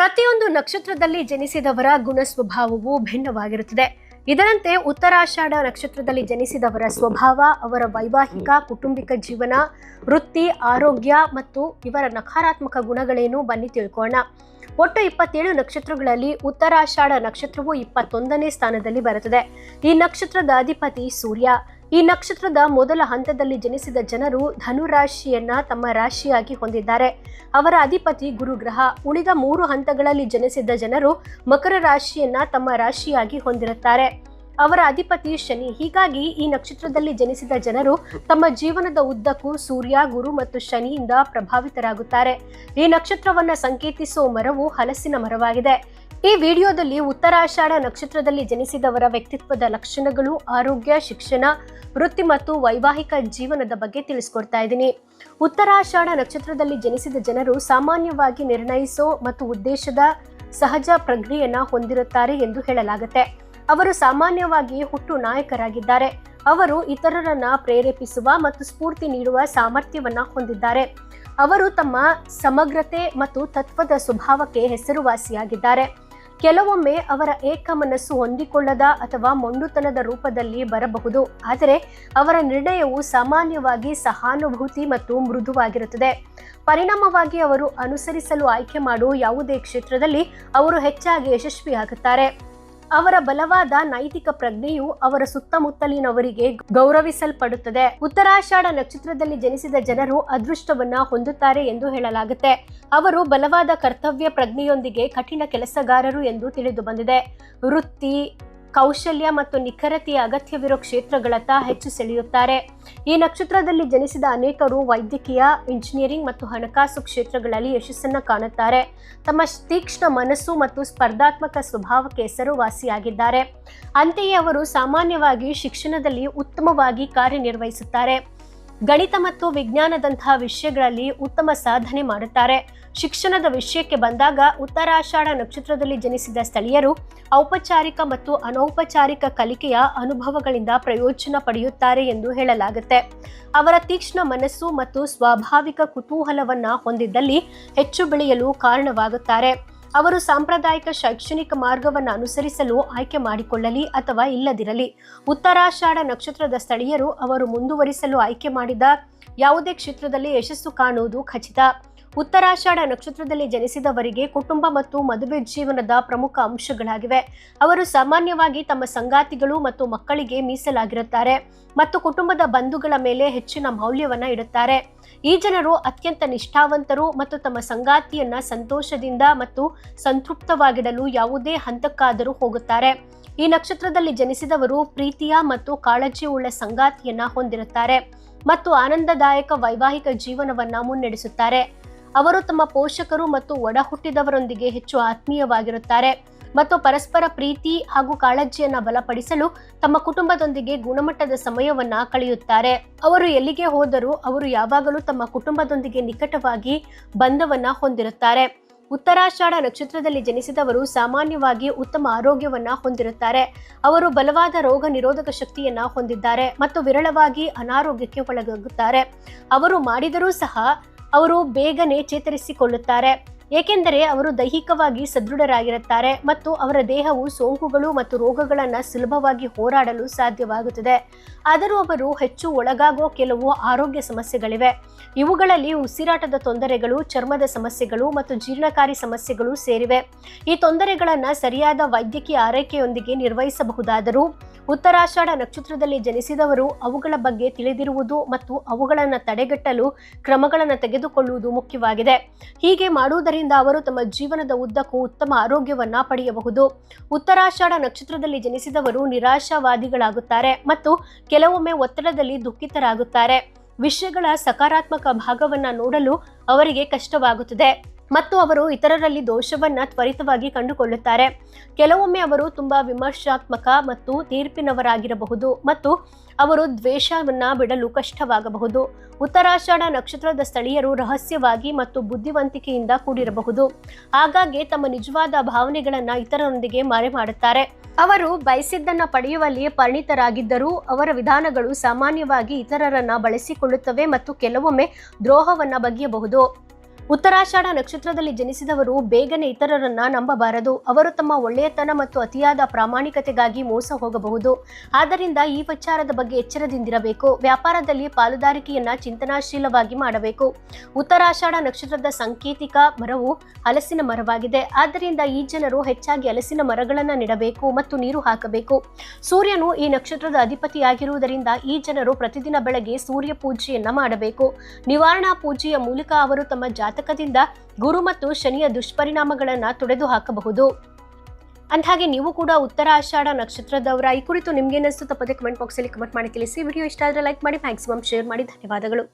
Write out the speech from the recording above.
ಪ್ರತಿಯೊಂದು ನಕ್ಷತ್ರದಲ್ಲಿ ಜನಿಸಿದವರ ಗುಣ ಸ್ವಭಾವವು ಭಿನ್ನವಾಗಿರುತ್ತದೆ. ಇದರಂತೆ ಉತ್ತರಾಷಾಢ ನಕ್ಷತ್ರದಲ್ಲಿ ಜನಿಸಿದವರ ಸ್ವಭಾವ, ಅವರ ವೈವಾಹಿಕ, ಕುಟುಂಬಿಕ ಜೀವನ, ವೃತ್ತಿ, ಆರೋಗ್ಯ ಮತ್ತು ಇವರ ನಕಾರಾತ್ಮಕ ಗುಣಗಳೇನು ಬನ್ನಿ ತಿಳ್ಕೋಣ ಒಟ್ಟು ಇಪ್ಪತ್ತೇಳು ನಕ್ಷತ್ರಗಳಲ್ಲಿ ಉತ್ತರಾಷಾಢ ನಕ್ಷತ್ರವು ಇಪ್ಪತ್ತೊಂದನೇ ಸ್ಥಾನದಲ್ಲಿ ಬರುತ್ತದೆ. ಈ ನಕ್ಷತ್ರದ ಅಧಿಪತಿ ಸೂರ್ಯ. ಈ ನಕ್ಷತ್ರದ ಮೊದಲ ಹಂತದಲ್ಲಿ ಜನಿಸಿದ ಜನರು ಧನು ರಾಶಿಯನ್ನ ತಮ್ಮ ರಾಶಿಯಾಗಿ ಹೊಂದಿದ್ದಾರೆ. ಅವರ ಅಧಿಪತಿ ಗುರುಗ್ರಹ. ಉಳಿದ ಮೂರು ಹಂತಗಳಲ್ಲಿ ಜನಿಸಿದ ಜನರು ಮಕರ ರಾಶಿಯನ್ನ ತಮ್ಮ ರಾಶಿಯಾಗಿ ಹೊಂದಿರುತ್ತಾರೆ. ಅವರ ಅಧಿಪತಿ ಶನಿ. ಹೀಗಾಗಿ ಈ ನಕ್ಷತ್ರದಲ್ಲಿ ಜನಿಸಿದ ಜನರು ತಮ್ಮ ಜೀವನದ ಉದ್ದಕ್ಕೂ ಸೂರ್ಯ, ಗುರು ಮತ್ತು ಶನಿಯಿಂದ ಪ್ರಭಾವಿತರಾಗುತ್ತಾರೆ. ಈ ನಕ್ಷತ್ರವನ್ನು ಸಂಕೇತಿಸುವ ಮರವು ಹಲಸಿನ ಮರವಾಗಿದೆ. ಈ ವಿಡಿಯೋದಲ್ಲಿ ಉತ್ತರಾಷಾಢ ನಕ್ಷತ್ರದಲ್ಲಿ ಜನಿಸಿದವರ ವ್ಯಕ್ತಿತ್ವದ ಲಕ್ಷಣಗಳು, ಆರೋಗ್ಯ, ಶಿಕ್ಷಣ, ವೃತ್ತಿ ಮತ್ತು ವೈವಾಹಿಕ ಜೀವನದ ಬಗ್ಗೆ ತಿಳಿಸ್ಕೊಡ್ತಾ ಇದ್ದೀನಿ. ಉತ್ತರಾಷಾಢ ನಕ್ಷತ್ರದಲ್ಲಿ ಜನಿಸಿದ ಜನರು ಸಾಮಾನ್ಯವಾಗಿ ನಿರ್ಣಯಿಸೋ ಮತ್ತು ಉದ್ದೇಶದ ಸಹಜ ಪ್ರಜ್ಞೆಯನ್ನ ಹೊಂದಿರುತ್ತಾರೆ ಎಂದು ಹೇಳಲಾಗುತ್ತೆ. ಅವರು ಸಾಮಾನ್ಯವಾಗಿ ಹುಟ್ಟು ನಾಯಕರಾಗಿದ್ದಾರೆ. ಅವರು ಇತರರನ್ನ ಪ್ರೇರೇಪಿಸುವ ಮತ್ತು ಸ್ಫೂರ್ತಿ ನೀಡುವ ಸಾಮರ್ಥ್ಯವನ್ನ ಹೊಂದಿದ್ದಾರೆ. ಅವರು ತಮ್ಮ ಸಮಗ್ರತೆ ಮತ್ತು ತತ್ವದ ಸ್ವಭಾವಕ್ಕೆ ಹೆಸರುವಾಸಿಯಾಗಿದ್ದಾರೆ. ಕೆಲವೊಮ್ಮೆ ಅವರ ಏಕ ಮನಸ್ಸು ಹೊಂದಿಕೊಳ್ಳದ ಅಥವಾ ಮೊಂಡುತನದ ರೂಪದಲ್ಲಿ ಬರಬಹುದು. ಆದರೆ ಅವರ ನಿರ್ಣಯವು ಸಾಮಾನ್ಯವಾಗಿ ಸಹಾನುಭೂತಿ ಮತ್ತು ಮೃದುವಾಗಿರುತ್ತದೆ. ಪರಿಣಾಮವಾಗಿ ಅವರು ಅನುಸರಿಸಲು ಆಯ್ಕೆ ಮಾಡುವ ಯಾವುದೇ ಕ್ಷೇತ್ರದಲ್ಲಿ ಅವರು ಹೆಚ್ಚಾಗಿ ಯಶಸ್ವಿಯಾಗುತ್ತಾರೆ. ಅವರ ಬಲವಾದ ನೈತಿಕ ಪ್ರಜ್ಞೆಯು ಅವರ ಸುತ್ತಮುತ್ತಲಿನವರಿಗೆ ಗೌರವಿಸಲ್ಪಡುತ್ತದೆ. ಉತ್ತರಾಷಾಢ ನಕ್ಷತ್ರದಲ್ಲಿ ಜನಿಸಿದ ಜನರು ಅದೃಷ್ಟವನ್ನ ಹೊಂದುತ್ತಾರೆ ಎಂದು ಹೇಳಲಾಗುತ್ತೆ. ಅವರು ಬಲವಾದ ಕರ್ತವ್ಯ ಪ್ರಜ್ಞೆಯೊಂದಿಗೆ ಕಠಿಣ ಕೆಲಸಗಾರರು ಎಂದು ತಿಳಿದು ಬಂದಿದೆ ವೃತ್ತಿ ಕೌಶಲ್ಯ ಮತ್ತು ನಿಖರತೆಯ ಅಗತ್ಯವಿರೋ ಕ್ಷೇತ್ರಗಳತ್ತ ಹೆಚ್ಚು ಸೆಳೆಯುತ್ತಾರೆ. ಈ ನಕ್ಷತ್ರದಲ್ಲಿ ಜನಿಸಿದ ಅನೇಕರು ವೈದ್ಯಕೀಯ, ಇಂಜಿನಿಯರಿಂಗ್ ಮತ್ತು ಹಣಕಾಸು ಕ್ಷೇತ್ರಗಳಲ್ಲಿ ಯಶಸ್ಸನ್ನು ಕಾಣುತ್ತಾರೆ. ತಮ್ಮ ತೀಕ್ಷ್ಣ ಮನಸ್ಸು ಮತ್ತು ಸ್ಪರ್ಧಾತ್ಮಕ ಸ್ವಭಾವಕ್ಕೆ ಹೆಸರುವಾಸಿಯಾಗಿದ್ದಾರೆ. ಅಂತೆಯೇ ಅವರು ಸಾಮಾನ್ಯವಾಗಿ ಶಿಕ್ಷಣದಲ್ಲಿ ಉತ್ತಮವಾಗಿ ಕಾರ್ಯನಿರ್ವಹಿಸುತ್ತಾರೆ. ಗಣಿತ ಮತ್ತು ವಿಜ್ಞಾನದಂತಹ ವಿಷಯಗಳಲ್ಲಿ ಉತ್ತಮ ಸಾಧನೆ ಮಾಡುತ್ತಾರೆ. ಶಿಕ್ಷಣದ ವಿಷಯಕ್ಕೆ ಬಂದಾಗ ಉತ್ತರಾಷಾಢ ನಕ್ಷತ್ರದಲ್ಲಿ ಜನಿಸಿದ ಸ್ಥಳೀಯರು ಔಪಚಾರಿಕ ಮತ್ತು ಅನೌಪಚಾರಿಕ ಕಲಿಕೆಯ ಅನುಭವಗಳಿಂದ ಪ್ರಯೋಜನ ಪಡೆಯುತ್ತಾರೆ ಎಂದು ಹೇಳಲಾಗುತ್ತೆ. ಅವರ ತೀಕ್ಷ್ಣ ಮನಸ್ಸು ಮತ್ತು ಸ್ವಾಭಾವಿಕ ಕುತೂಹಲವನ್ನ ಹೊಂದಿದ್ದಲ್ಲಿ ಹೆಚ್ಚು ಬೆಳೆಯಲು ಕಾರಣವಾಗುತ್ತಾರೆ. ಅವರು ಸಾಂಪ್ರದಾಯಿಕ ಶೈಕ್ಷಣಿಕ ಮಾರ್ಗವನ್ನು ಅನುಸರಿಸಲು ಆಯ್ಕೆ ಮಾಡಿಕೊಳ್ಳಲಿ ಅಥವಾ ಇಲ್ಲದಿರಲಿ. ಉತ್ತರಾಷಾಢ ನಕ್ಷತ್ರದ ಸ್ಥಳೀಯರು ಅವರು ಮುಂದುವರಿಸಲು ಆಯ್ಕೆ ಮಾಡಿದ ಯಾವುದೇ ಕ್ಷೇತ್ರದಲ್ಲಿ ಯಶಸ್ಸು ಕಾಣುವುದು ಖಚಿತ. ಉತ್ತರಾಷಾಢ ನಕ್ಷತ್ರದಲ್ಲಿ ಜನಿಸಿದವರಿಗೆ ಕುಟುಂಬ ಮತ್ತು ಮದುವೆ ಜೀವನದ ಪ್ರಮುಖ ಅಂಶಗಳಾಗಿವೆ. ಅವರು ಸಾಮಾನ್ಯವಾಗಿ ತಮ್ಮ ಸಂಗಾತಿಗಳು ಮತ್ತು ಮಕ್ಕಳಿಗೆ ಮೀಸಲಾಗಿರುತ್ತಾರೆ ಮತ್ತು ಕುಟುಂಬದ ಬಂಧುಗಳ ಮೇಲೆ ಹೆಚ್ಚಿನ ಮೌಲ್ಯವನ್ನ ಇಡುತ್ತಾರೆ. ಈ ಜನರು ಅತ್ಯಂತ ನಿಷ್ಠಾವಂತರು ಮತ್ತು ತಮ್ಮ ಸಂಗಾತಿಯನ್ನ ಸಂತೋಷದಿಂದ ಮತ್ತು ಸಂತೃಪ್ತವಾಗಿಡಲು ಯಾವುದೇ ಹಂತಕ್ಕಾದರೂ ಹೋಗುತ್ತಾರೆ. ಈ ನಕ್ಷತ್ರದಲ್ಲಿ ಜನಿಸಿದವರು ಪ್ರೀತಿಯ ಮತ್ತು ಕಾಳಜಿಯುಳ್ಳ ಸಂಗಾತಿಯನ್ನ ಹೊಂದಿರುತ್ತಾರೆ ಮತ್ತು ಆನಂದದಾಯಕ ವೈವಾಹಿಕ ಜೀವನವನ್ನ ಮುನ್ನಡೆಸುತ್ತಾರೆ. ಅವರು ತಮ್ಮ ಪೋಷಕರು ಮತ್ತು ಒಡ ಹುಟ್ಟಿದವರೊಂದಿಗೆ ಹೆಚ್ಚು ಆತ್ಮೀಯವಾಗಿರುತ್ತಾರೆ. ಮತ್ತು ಪರಸ್ಪರ ಪ್ರೀತಿ ಹಾಗೂ ಕಾಳಜಿಯನ್ನ ಬಲಪಡಿಸಲು ತಮ್ಮ ಕುಟುಂಬದೊಂದಿಗೆ ಗುಣಮಟ್ಟದ ಸಮಯವನ್ನ ಕಳೆಯುತ್ತಾರೆ. ಅವರು ಎಲ್ಲಿಗೆ ಹೋದರೂ ಅವರು ಯಾವಾಗಲೂ ತಮ್ಮ ಕುಟುಂಬದೊಂದಿಗೆ ನಿಕಟವಾಗಿ ಬಂಧವನ್ನ ಹೊಂದಿರುತ್ತಾರೆ. ಉತ್ತರಾಷಾಢ ನಕ್ಷತ್ರದಲ್ಲಿ ಜನಿಸಿದವರು ಸಾಮಾನ್ಯವಾಗಿ ಉತ್ತಮ ಆರೋಗ್ಯವನ್ನ ಹೊಂದಿರುತ್ತಾರೆ. ಅವರು ಬಲವಾದ ರೋಗ ನಿರೋಧಕ ಶಕ್ತಿಯನ್ನ ಹೊಂದಿದ್ದಾರೆ ಮತ್ತು ವಿರಳವಾಗಿ ಅನಾರೋಗ್ಯಕ್ಕೆ ಒಳಗಾಗುತ್ತಾರೆ. ಅವರು ಮಾಡಿದರೂ ಸಹ ಅವರು ಬೇಗನೆ ಚೇತರಿಸಿಕೊಳ್ಳುತ್ತಾರೆ. ಏಕೆಂದರೆ ಅವರು ದೈಹಿಕವಾಗಿ ಸದೃಢರಾಗಿರುತ್ತಾರೆ ಮತ್ತು ಅವರ ದೇಹವು ಸೋಂಕುಗಳು ಮತ್ತು ರೋಗಗಳನ್ನು ಸುಲಭವಾಗಿ ಹೋರಾಡಲು ಸಾಧ್ಯವಾಗುತ್ತದೆ. ಆದರೂ ಅವರು ಹೆಚ್ಚು ಒಳಗಾಗೋ ಕೆಲವು ಆರೋಗ್ಯ ಸಮಸ್ಯೆಗಳಿವೆ. ಇವುಗಳಲ್ಲಿ ಉಸಿರಾಟದ ತೊಂದರೆಗಳು, ಚರ್ಮದ ಸಮಸ್ಯೆಗಳು ಮತ್ತು ಜೀರ್ಣಕಾರಿ ಸಮಸ್ಯೆಗಳು ಸೇರಿವೆ. ಈ ತೊಂದರೆಗಳನ್ನು ಸರಿಯಾದ ವೈದ್ಯಕೀಯ ಆರೈಕೆಯೊಂದಿಗೆ ನಿರ್ವಹಿಸಬಹುದಾದರೂ ಉತ್ತರಾಷಾಢ ನಕ್ಷತ್ರದಲ್ಲಿ ಜನಿಸಿದವರು ಅವುಗಳ ಬಗ್ಗೆ ತಿಳಿದಿರುವುದು ಮತ್ತು ಅವುಗಳನ್ನು ತಡೆಗಟ್ಟಲು ಕ್ರಮಗಳನ್ನು ತೆಗೆದುಕೊಳ್ಳುವುದು ಮುಖ್ಯವಾಗಿದೆ. ಹೀಗೆ ಮಾಡುವುದರಿಂದ ಅವರು ತಮ್ಮ ಜೀವನದ ಉದ್ದಕ್ಕೂ ಉತ್ತಮ ಆರೋಗ್ಯವನ್ನ ಪಡೆಯಬಹುದು. ಉತ್ತರಾಷಾಢ ನಕ್ಷತ್ರದಲ್ಲಿ ಜನಿಸಿದವರು ನಿರಾಶಾವಾದಿಗಳಾಗುತ್ತಾರೆ ಮತ್ತು ಕೆಲವೊಮ್ಮೆ ಒತ್ತಡದಲ್ಲಿ ದುಃಖಿತರಾಗುತ್ತಾರೆ. ವಿಷಯಗಳ ಸಕಾರಾತ್ಮಕ ಭಾಗವನ್ನು ನೋಡಲು ಅವರಿಗೆ ಕಷ್ಟವಾಗುತ್ತದೆ. ಮತ್ತು ಅವರು ಇತರರಲ್ಲಿ ದೋಷವನ್ನ ತ್ವರಿತವಾಗಿ ಕಂಡುಕೊಳ್ಳುತ್ತಾರೆ. ಕೆಲವೊಮ್ಮೆ ಅವರು ತುಂಬಾ ವಿಮರ್ಶಾತ್ಮಕ ಮತ್ತು ತೀರ್ಪಿನವರಾಗಿರಬಹುದು ಮತ್ತು ಅವರು ದ್ವೇಷವನ್ನ ಬಿಡಲು ಕಷ್ಟವಾಗಬಹುದು. ಉತ್ತರಾಷಾಢ ನಕ್ಷತ್ರದ ಸ್ಥಳೀಯರು ರಹಸ್ಯವಾಗಿ ಮತ್ತು ಬುದ್ಧಿವಂತಿಕೆಯಿಂದ ಕೂಡಿರಬಹುದು. ಆಗಾಗ್ಗೆ ತಮ್ಮ ನಿಜವಾದ ಭಾವನೆಗಳನ್ನ ಇತರರೊಂದಿಗೆ ಮರೆ ಮಾಡುತ್ತಾರೆ. ಅವರು ಬಯಸಿದ್ದನ್ನ ಪಡೆಯುವಲ್ಲಿ ಪರಿಣಿತರಾಗಿದ್ದರೂ ಅವರ ವಿಧಾನಗಳು ಸಾಮಾನ್ಯವಾಗಿ ಇತರರನ್ನ ಬಳಸಿಕೊಳ್ಳುತ್ತವೆ ಮತ್ತು ಕೆಲವೊಮ್ಮೆ ದ್ರೋಹವನ್ನ ಬಗೆಯಬಹುದು. ಉತ್ತರಾಷಾಢ ನಕ್ಷತ್ರದಲ್ಲಿ ಜನಿಸಿದವರು ಬೇಗನೆ ಇತರರನ್ನ ನಂಬಬಾರದು. ಅವರು ತಮ್ಮ ಒಳ್ಳೆಯತನ ಮತ್ತು ಅತಿಯಾದ ಪ್ರಾಮಾಣಿಕತೆಗಾಗಿ ಮೋಸ ಹೋಗಬಹುದು. ಆದ್ದರಿಂದ ಈ ವಿಚಾರದ ಬಗ್ಗೆ ಎಚ್ಚರದಿಂದಿರಬೇಕು. ವ್ಯಾಪಾರದಲ್ಲಿ ಪಾಲುದಾರಿಕೆಯನ್ನ ಚಿಂತನಾಶೀಲವಾಗಿ ಮಾಡಬೇಕು. ಉತ್ತರಾಷಾಢ ನಕ್ಷತ್ರದ ಸಾಂಕೇತಿಕ ಮರವು ಹಲಸಿನ ಮರವಾಗಿದೆ. ಆದ್ದರಿಂದ ಈ ಜನರು ಹೆಚ್ಚಾಗಿ ಹಲಸಿನ ಮರಗಳನ್ನು ನೆಡಬೇಕು ಮತ್ತು ನೀರು ಹಾಕಬೇಕು. ಸೂರ್ಯನು ಈ ನಕ್ಷತ್ರದ ಅಧಿಪತಿಯಾಗಿರುವುದರಿಂದ ಈ ಜನರು ಪ್ರತಿದಿನ ಬೆಳಗ್ಗೆ ಸೂರ್ಯ ಪೂಜೆಯನ್ನ ಮಾಡಬೇಕು. ನಿವಾರಣಾ ಪೂಜೆಯ ಮೂಲಕ ಅವರು ತಮ್ಮ ಜಾತಕದಿಂದ ಗುರು ಮತ್ತು ಶನಿಯ ದುಷ್ಪರಿಣಾಮಗಳನ್ನ ತೊಡೆದು ಹಾಕಬಹುದು. ಅಂದ್ಹಾಗೆ ನೀವು ಕೂಡ ಉತ್ತರ ಆಷಾಢ ನಕ್ಷತ್ರದವರ ಈ ಕುರಿತು ನಿಮ್ಗೆ ಏನಿಸ್ತು ತಪ್ಪದೆ ಕಮೆಂಟ್ ಬಾಕ್ಸಲ್ಲಿ ಕಮೆಂಟ್ ಮಾಡಿ ತಿಳಿಸಿ. ವಿಡಿಯೋ ಇಷ್ಟ ಆದರೆ ಲೈಕ್ ಮಾಡಿ ಮ್ಯಾಕ್ಸಿಮಮ್ ಶೇರ್ ಮಾಡಿ. ಧನ್ಯವಾದಗಳು.